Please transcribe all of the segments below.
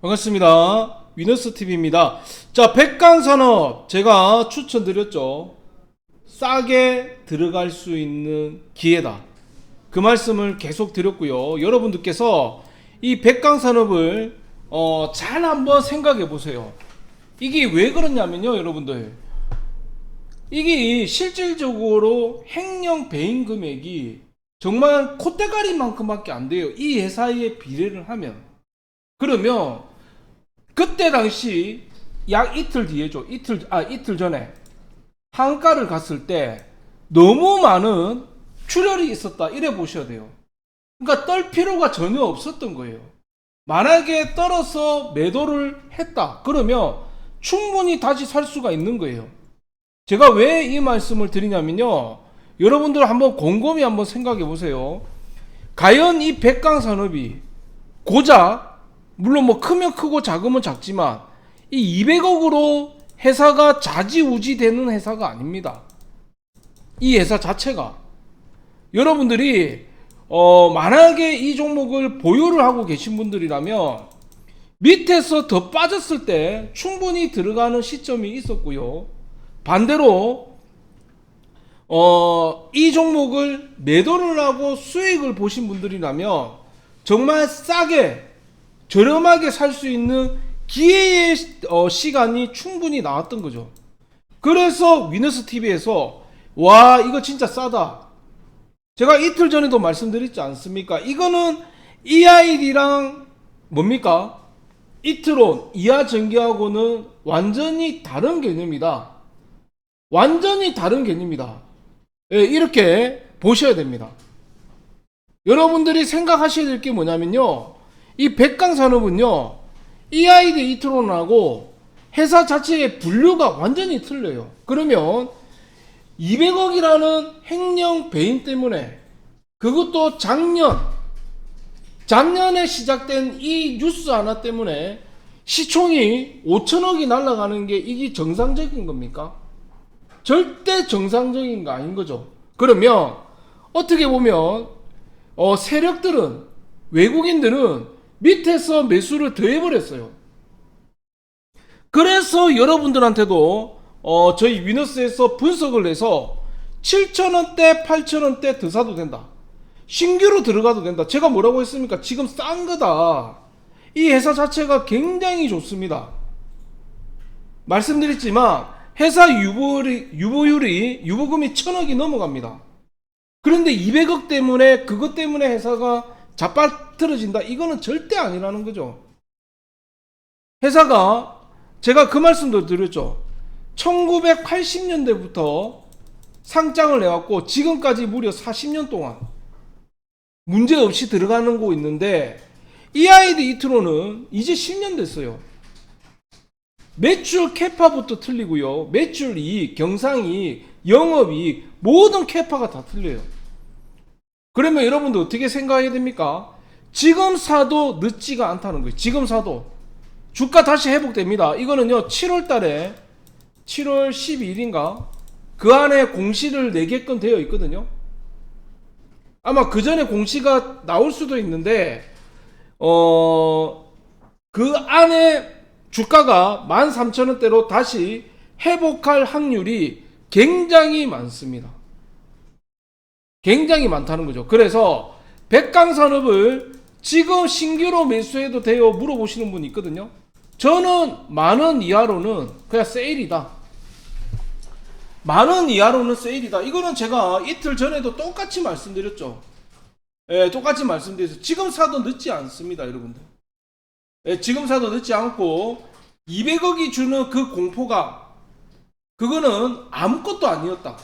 반갑습니다. 위너스 TV입니다. 자, 백강산업 제가 추천드렸죠. 싸게 들어갈 수 있는 기회다. 그 말씀을 계속 드렸고요. 여러분들께서 이 백강산업을 어, 잘 한번 생각해 보세요. 이게 왜 그러냐면요, 여러분들. 이게 실질적으로 횡령 배임 금액이 정말 콧대가리만큼밖에 안 돼요. 이 회사에 비례를 하면. 그러면 그때 당시 약 이틀 뒤에죠. 이틀 아 이틀 전에 한가를 갔을 때 너무 많은 출혈이 있었다. 이래 보셔야 돼요. 그러니까 떨 필요가 전혀 없었던 거예요. 만약에 떨어서 매도를 했다. 그러면 충분히 다시 살 수가 있는 거예요. 제가 왜 이 말씀을 드리냐면요. 여러분들 한번 곰곰이 한번 생각해 보세요. 과연 이 백강 산업이 고작 물론 뭐 크면 크고 작으면 작지만 이 200억으로 회사가 자지우지 되는 회사가 아닙니다. 이 회사 자체가 여러분들이 어 만약에 이 종목을 보유를 하고 계신 분들이라면 밑에서 더 빠졌을 때 충분히 들어가는 시점이 있었고요. 반대로 어, 이 종목을 매도를 하고 수익을 보신 분들이라면 정말 싸게 저렴하게 살 수 있는 기회의 어, 시간이 충분히 나왔던 거죠. 그래서 위너스 TV에서 와 이거 진짜 싸다. 제가 이틀 전에도 말씀드렸지 않습니까? 이거는 EID랑 뭡니까? 이트론 이하 전기하고는 완전히 다른 개념이다. 완전히 다른 개념이다. 예, 이렇게 보셔야 됩니다. 여러분들이 생각하셔야 될 게 뭐냐면요. 이 백강 산업은요. EID 이트론하고 회사 자체의 분류가 완전히 틀려요. 그러면 200억이라는 횡령 배임 때문에 그것도 작년 작년에 시작된 이 뉴스 하나 때문에 시총이 5천억이 날아가는 게 이게 정상적인 겁니까? 절대 정상적인 거 아닌 거죠. 그러면 어떻게 보면 어, 세력들은 외국인들은 밑에서 매수를 더해버렸어요. 그래서 여러분들한테도 어, 저희 위너스에서 분석을 해서 7천원대, 8천원대 더 사도 된다. 신규로 들어가도 된다. 제가 뭐라고 했습니까? 지금 싼 거다. 이 회사 자체가 굉장히 좋습니다. 말씀드렸지만 회사 유보율이, 유보율이 유보금이 천억이 넘어갑니다. 그런데 200억 때문에 그것 때문에 회사가 자 빠들어진다. 이거는 절대 아니라는 거죠. 회사가 제가 그 말씀도 드렸죠. 1980년대부터 상장을 해왔고 지금까지 무려 40년 동안 문제 없이 들어가는 거 있는데 EID 이트로는 이제 10년 됐어요. 매출 캐파부터 틀리고요. 매출 이익, 경상이익, 영업이익 모든 캐파가 다 틀려요. 그러면 여러분들 어떻게 생각해야 됩니까? 지금 사도 늦지가 않다는 거예요. 지금 사도 주가 다시 회복됩니다. 이거는요 7월 달에 7월 12일인가 그 안에 공시를 내게끔 되어 있거든요. 아마 그 전에 공시가 나올 수도 있는데 어 그 안에 주가가 13,000원대로 다시 회복할 확률이 굉장히 많습니다. 굉장히 많다는 거죠. 그래서 백강산업을 지금 신규로 매수해도 돼요? 물어보시는 분이 있거든요. 저는 만 원 이하로는 그냥 세일이다. 만 원 이하로는 세일이다. 이거는 제가 이틀 전에도 똑같이 말씀드렸죠. 예, 똑같이 말씀드렸어요. 지금 사도 늦지 않습니다, 여러분들. 예, 지금 사도 늦지 않고 200억이 주는 그 공포가 그거는 아무것도 아니었다.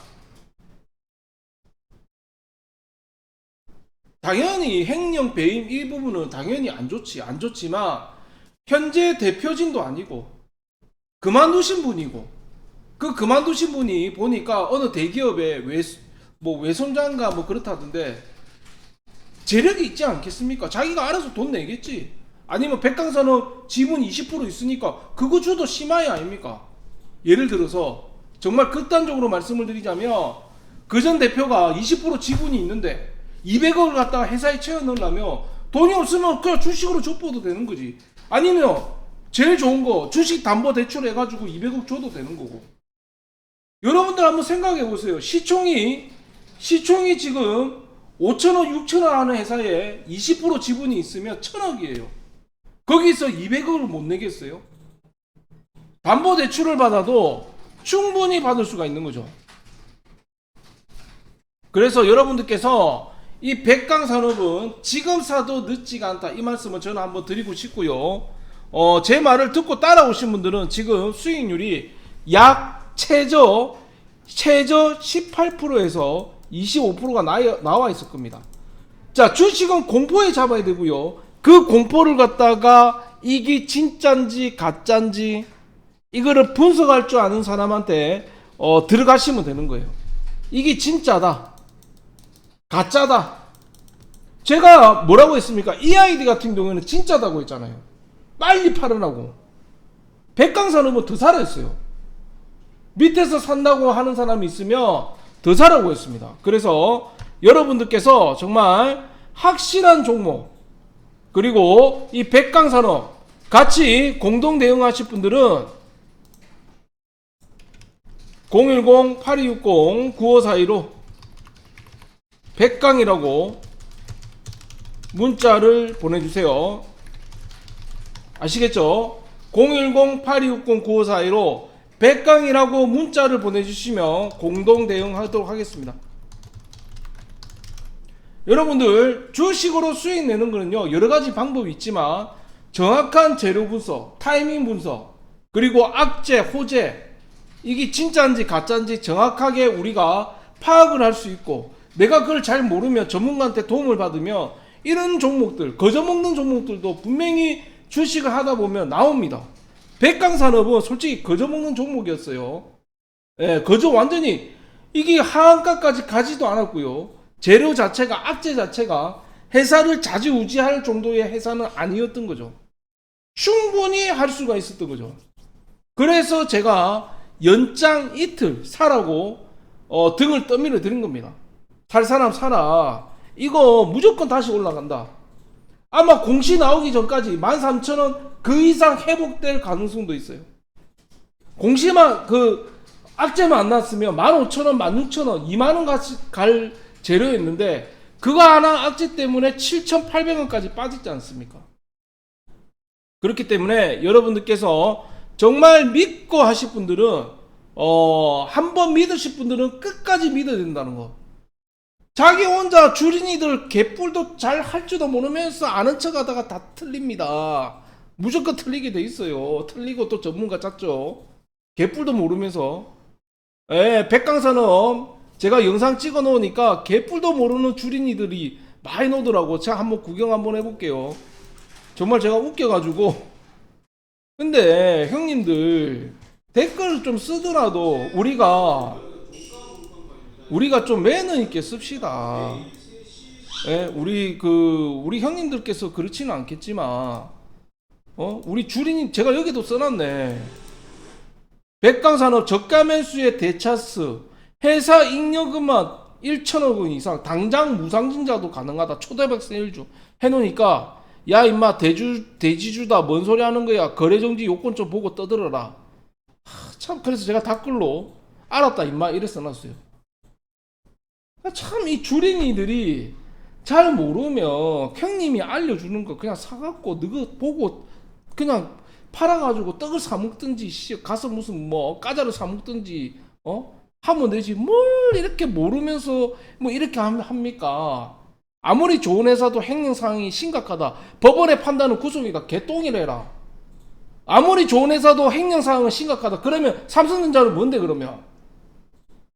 당연히 횡령 배임 이 부분은 당연히 안 좋지 안 좋지만 현재 대표진도 아니고 그만두신 분이고 그 그만두신 분이 보니까 어느 대기업의 외, 뭐 외손장가 뭐 그렇다던데 재력이 있지 않겠습니까? 자기가 알아서 돈 내겠지. 아니면 백강산업 지분 20% 있으니까 그거 줘도 심하이 아닙니까? 예를 들어서 정말 극단적으로 말씀을 드리자면 그 전 대표가 20% 지분이 있는데 200억을 갖다가 회사에 채워 넣으려면 돈이 없으면 그냥 주식으로 줘버도 되는 거지. 아니면 제일 좋은 거 주식 담보 대출 해가지고 200억 줘도 되는 거고. 여러분들 한번 생각해 보세요. 시총이 시총이 지금 5천억, 6천억 하는 회사에 20% 지분이 있으면 천억이에요. 거기서 200억을 못 내겠어요? 담보 대출을 받아도 충분히 받을 수가 있는 거죠. 그래서 여러분들께서 이 백강 산업은 지금 사도 늦지가 않다 이 말씀을 저는 한번 드리고 싶고요. 어, 제 말을 듣고 따라오신 분들은 지금 수익률이 약 최저 최저 18%에서 25%가 나, 나와 있을 겁니다. 자, 주식은 공포에 잡아야 되고요. 그 공포를 갖다가 이게 진짠지 가짠지 이거를 분석할 줄 아는 사람한테 어, 들어가시면 되는 거예요. 이게 진짜다. 가짜다. 제가 뭐라고 했습니까? 이 아이디 같은 경우에는 진짜다고 했잖아요. 빨리 팔으라고. 백강산업은 더 살아있어요. 밑에서 산다고 하는 사람이 있으면 더 사라고 했습니다. 그래서 여러분들께서 정말 확실한 종목 그리고 이 백강산업 같이 공동 대응하실 분들은 010-8260-9542로 백강이라고 문자를 보내주세요. 아시겠죠? 010-8260-9542로 백강이라고 문자를 보내주시면 공동 대응하도록 하겠습니다. 여러분들 주식으로 수익 내는 거는요 여러 가지 방법이 있지만 정확한 재료 분석, 타이밍 분석, 그리고 악재, 호재 이게 진짜인지 가짜인지 정확하게 우리가 파악을 할 수 있고 내가 그걸 잘 모르면 전문가한테 도움을 받으면 이런 종목들 거저먹는 종목들도 분명히 주식을 하다 보면 나옵니다. 백강 산업은 솔직히 거저먹는 종목이었어요. 예, 거저 완전히 이게 하한가까지 가지도 않았고요. 재료 자체가 악재 자체가 회사를 자지우지할 정도의 회사는 아니었던 거죠. 충분히 할 수가 있었던 거죠. 그래서 제가 연장 이틀 사라고 어, 등을 떠밀어 드린 겁니다. 살 사람 사라. 이거 무조건 다시 올라간다. 아마 공시 나오기 전까지 13,000원 그 이상 회복될 가능성도 있어요. 공시만 그 악재만 안 났으면 15,000원, 16,000원, 2만원 같이 갈 재료였는데 그거 하나 악재 때문에 7,800원까지 빠졌지 않습니까? 그렇기 때문에 여러분들께서 정말 믿고 하실 분들은 어, 한 번 믿으실 분들은 끝까지 믿어야 된다는 거. 자기 혼자 주린이들 개뿔도 잘 할 줄도 모르면서 아는 척 하다가 다 틀립니다. 무조건 틀리게 돼 있어요. 틀리고 또 전문가 짰죠. 개뿔도 모르면서. 예, 백강산업 제가 영상 찍어 놓으니까 개뿔도 모르는 주린이들이 많이 나오더라고. 제가 한번 구경 한번 해볼게요. 정말 제가 웃겨가지고. 근데 형님들 댓글 좀 쓰더라도 우리가 우리가 좀 매너 있게 씁시다. 예, 우리 그 우리 형님들께서 그렇지는 않겠지만 어 우리 주린이 제가 여기도 써놨네. 백강산업 저가 매수의 대차스 회사 잉여금만 1천억 원 이상 당장 무상증자도 가능하다. 초대백세 일주. 해놓으니까 야 임마 대주 대지주다. 뭔 소리 하는 거야? 거래정지 요건 좀 보고 떠들어라. 하, 참 그래서 제가 댓글로. 알았다 임마. 이래 써놨어요 참 이 주린이들이 잘 모르면 형님이 알려주는 거 그냥 사갖고 너가 보고 그냥 팔아가지고 떡을 사 먹든지 씨, 가서 무슨 뭐 과자를 사 먹든지 어 하면 되지 뭘 이렇게 모르면서 뭐 이렇게 함- 합니까? 아무리 좋은 회사도 상황이 심각하다. 법원의 판단은 구속이다. 개똥이래라. 아무리 좋은 회사도 상황은 심각하다. 그러면 삼성전자는 뭔데 그러면?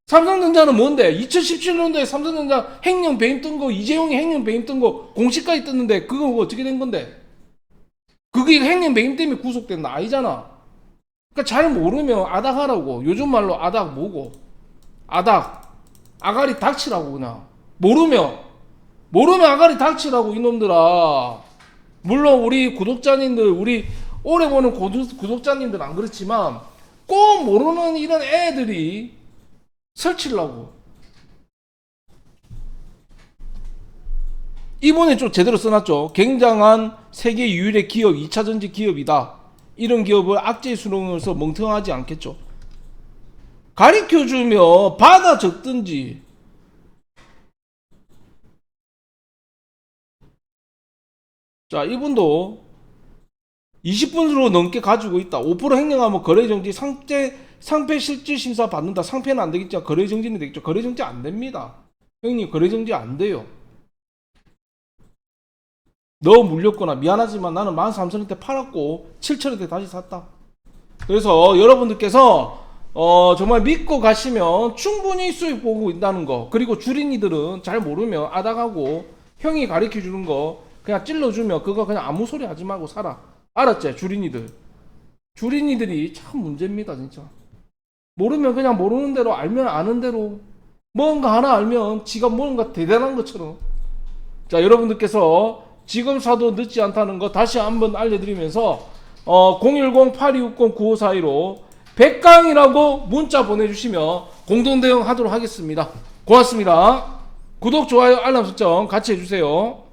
삼성전자는 뭔데? 2017년도에 삼성전자 행령 배임 뜬 거, 이재용이 행령 배임 뜬 거 공시까지 떴는데 그거 어떻게 된 건데? 그게 행령 배임 때문에 구속된 거 아니잖아. 그러니까 잘 모르면 아닥하라고. 요즘 말로 아닥 뭐고? 아닥. 아가리 닥치라고 그냥. 모르면 모르면 아가리 닥치라고 이놈들아. 물론 우리 구독자님들 우리 오래 보는 구독, 구독자님들 안 그렇지만 꼭 모르는 이런 애들이 설치려고. 이번에 좀 제대로 써놨죠. 굉장한 세계 유일의 기업, 2차 전지 기업이다. 이런 기업을 악재 수능에서 멍청하지 않겠죠. 가르쳐 주며 받아 적든지. 자, 이분도 20분으로 넘게 가지고 있다. 5% 횡령하면 거래정지 상태 상패 실질 심사 받는다. 상패는 안 되겠죠. 거래 정지는 되겠죠. 거래 정지 안 됩니다. 형님 거래 정지 안 돼요. 너 물렸거나 미안하지만 나는 13,000원대 팔았고 7,000원대 다시 샀다. 그래서 여러분들께서 어, 정말 믿고 가시면 충분히 수익 보고 있다는 거. 그리고 주린이들은 잘 모르면 아닥하고 형이 가르쳐 주는 거 그냥 찔러주면 그거 그냥 아무 소리 하지 말고 살아. 알았지? 주린이들. 주린이들이 참 문제입니다, 진짜. 모르면 그냥 모르는 대로 알면 아는 대로 뭔가 하나 알면 지가 뭔가 대단한 것처럼. 자, 여러분들께서 지금 사도 늦지 않다는 거 다시 한번 알려드리면서 어, 010-8260-9542로 백강이라고 문자 보내주시면 공동 대응하도록 하겠습니다. 고맙습니다. 구독, 좋아요, 알람 설정 같이 해주세요.